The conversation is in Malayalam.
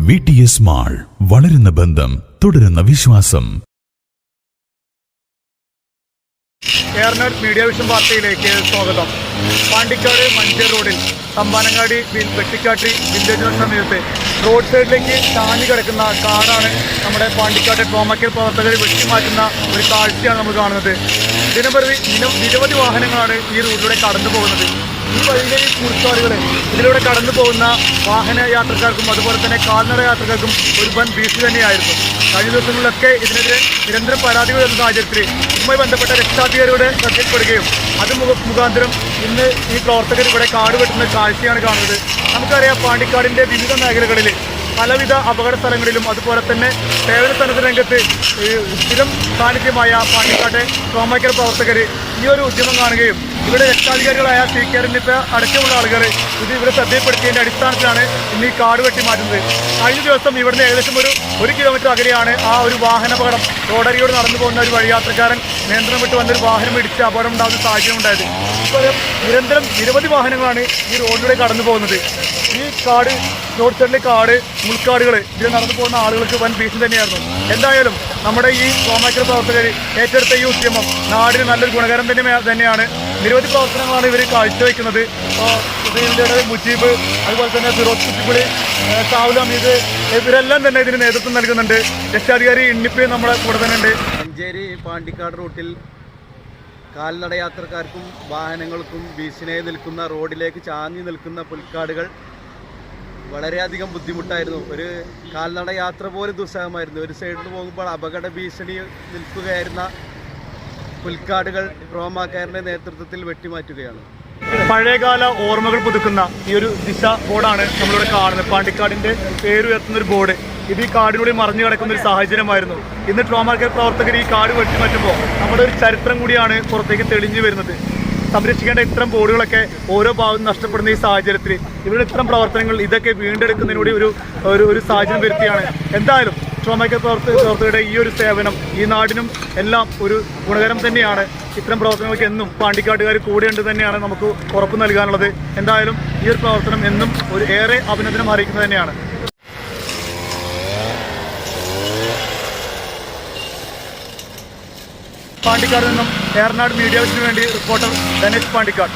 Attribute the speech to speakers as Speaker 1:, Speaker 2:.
Speaker 1: വി ടി എസ് മാൾ വളരുന്ന ബന്ധം തുടരുന്ന വിശ്വാസം.
Speaker 2: ഏറനാട് മീഡിയ വിഷൻ വാർത്തയിലേക്ക് സ്വാഗതം. പാണ്ടിക്കാട് മഞ്ചേർ റോഡിൽ തമ്പാനങ്ങാടി വിൽ- വെട്ടിക്കാട്ടി വില്ലേജിന് സമീപത്ത് റോഡ് സൈഡിലേക്ക് താങ്ങി കിടക്കുന്ന കാറാണ് നമ്മുടെ പാണ്ടിക്കാട് ട്രോമക്കൽ പ്രവർത്തകർ വെട്ടിമാറ്റുന്ന ഒരു കാഴ്ചയാണ് നമ്മൾ കാണുന്നത്. ദിനംപ്രതി നിര- നിരവധി വാഹനങ്ങളാണ് ഈ റൂട്ടിലൂടെ കടന്നു പോകുന്നത് ഈ വഴിയിലെ കുറുക്കാടുകൾ ഇതിലൂടെ കടന്നു പോകുന്ന വാഹന യാത്രക്കാർക്കും അതുപോലെ തന്നെ കാൽനട യാത്രക്കാർക്കും ഒരു വൻ ഭീഷണി തന്നെയായിരുന്നു. കഴിഞ്ഞ ദിവസങ്ങളിലൊക്കെ ഇതിനെതിരെ നിരന്തരം പരാതികൾ വരുന്ന സാഹചര്യത്തിൽ ഇതുമായി ബന്ധപ്പെട്ട രക്ഷാധികാരിയുടെ ശ്രദ്ധയിൽപ്പെടുകയും അത് മുഖ മുഖാന്തരം ഇന്ന് ഈ പ്രവർത്തകർ ഇവിടെ കാട് വെട്ടുന്ന കാഴ്ചയാണ് കാണുന്നത്. നമുക്കറിയാം പാണ്ടിക്കാടിന്റെ വിവിധ മേഖലകളിൽ പലവിധ അപകട സ്ഥലങ്ങളിലും അതുപോലെ തന്നെ സേവന സന്നദ്ധ രംഗത്ത് സ്ഥിരം സാന്നിധ്യമായ പാണ്ടിക്കാട്ടെ ട്രോമയ്ക്കൽ പ്രവർത്തകർ ഈ ഒരു ഉദ്യമം കാണുകയും ഇവിടെ രക്ഷാധികാരികളായ സി കെ രഞ്ജിത്ത അടക്കമുള്ള ആളുകൾ ഇത് ഇവിടെ ശ്രദ്ധയിൽപ്പെടുത്തിയതിന്റെ അടിസ്ഥാനത്തിലാണ് ഇന്ന് ഈ കാട് വെട്ടി മാറ്റുന്നത്. കഴിഞ്ഞ ദിവസം ഇവിടുന്ന് ഏകദേശം ഒരു ഒരു കിലോമീറ്റർ അകലെയാണ് ആ ഒരു വാഹനാപകടം. റോഡരിയോട് നടന്നു പോകുന്ന ഒരു വഴിയാത്രക്കാരൻ നിയന്ത്രണം വിട്ട് വന്നൊരു വാഹനം ഇടിച്ച് അപകടം ഉണ്ടാകുന്ന സാഹചര്യം ഉണ്ടായത്. ഇപ്പോൾ നിരന്തരം നിരവധി വാഹനങ്ങളാണ് ഈ റോഡിലൂടെ കടന്നു പോകുന്നത്. ഈ കാട് നോർത്ത് സൈഡിലെ കാട് മുൾക്കാടുകൾ ഇതിൽ നടന്നു പോകുന്ന ആളുകൾക്ക് വൻ ഭീഷണി തന്നെയായിരുന്നു. എന്തായാലും നമ്മുടെ ഈ സോമാക്കൽ പ്രവർത്തകർ ഏറ്റെടുത്ത ഈ ഉദ്യമം നാടിന് നല്ലൊരു ഗുണകരം തന്നെ തന്നെയാണ്. നിരവധി പ്രവർത്തനങ്ങളാണ് ഇവർ കാഴ്ചവെക്കുന്നത്. ഇപ്പോൾ മുജീബ് അതുപോലെ തന്നെ ഫിറോസ് കുറ്റിപ്പുളി സാവുൽ അമീദ് ഇവരെല്ലാം തന്നെ ഇതിന് നേതൃത്വം നൽകുന്നുണ്ട്. രക്ഷാധികാരി ഇണ്ണിപ്പയും നമ്മുടെ കൂടെ തന്നെ ഉണ്ട്.
Speaker 3: മഞ്ചേരി പാണ്ടിക്കാട് റൂട്ടിൽ കാൽനട യാത്രക്കാർക്കും വാഹനങ്ങൾക്കും ഭീഷണിയായി നിൽക്കുന്ന റോഡിലേക്ക് ചാഞ്ഞു നിൽക്കുന്ന പുൽക്കാടുകൾ വളരെയധികം ബുദ്ധിമുട്ടായിരുന്നു. ഒരു കാൽനട യാത്ര പോലും ദുസ്സഹമായിരുന്നു. ഒരു സൈഡിൽ പോകുമ്പോൾ അപകട ഭീഷണി നിൽക്കുകയായിരുന്ന പുൽക്കാടുകൾ റോമാക്കാരന്റെ നേതൃത്വത്തിൽ വെട്ടിമാറ്റുകയാണ്.
Speaker 2: പഴയകാല ഓർമ്മകൾ പുതുക്കുന്ന ഈ ഒരു ദിശ ബോർഡാണ് നമ്മളിവിടെ കാണുന്നത്. പേര് ഉയർത്തുന്ന ഒരു ബോർഡ്. ഇത് ഈ കാടിനുള്ളിൽ മറിഞ്ഞു കിടക്കുന്ന ഒരു സാഹചര്യമായിരുന്നു. ഇന്ന് ട്രോമാർക്കൽ പ്രവർത്തകർ ഈ കാട് വെട്ടിമാറ്റുമ്പോൾ നമ്മുടെ ഒരു ചരിത്രം കൂടിയാണ് പുറത്തേക്ക് തെളിഞ്ഞു വരുന്നത്. സംരക്ഷിക്കേണ്ട ഇത്തരം ബോർഡുകളൊക്കെ ഓരോ ഭാഗത്തും നഷ്ടപ്പെടുന്ന ഈ സാഹചര്യത്തിൽ ഇവരുടെ ഇത്തരം പ്രവർത്തനങ്ങൾ ഇതൊക്കെ വീണ്ടെടുക്കുന്നതിനൂടി ഒരു ഒരു സാഹചര്യം വരുത്തിയാണ്. എന്തായാലും പ്രവർത്തക പ്രവർത്തകരുടെ ഈ ഒരു സേവനം ഈ നാടിനും എല്ലാം ഒരു ഗുണകരം തന്നെയാണ്. ഇത്തരം പ്രവർത്തനങ്ങൾക്ക് എന്നും പാണ്ടിക്കാട്ടുകാർ കൂടെയുണ്ട് തന്നെയാണ് നമുക്ക് ഉറപ്പ് നൽകാനുള്ളത്. എന്തായാലും ഈ ഒരു പ്രവർത്തനം എന്നും ഒരു ഏറെ അഭിനന്ദനം അറിയിക്കുന്നത് തന്നെയാണ്. പാണ്ടിക്കാട് നിന്നും ഏറനാട് മീഡിയസിന് വേണ്ടി റിപ്പോർട്ടർ ധനേഷ് പാണ്ടിക്കാട്.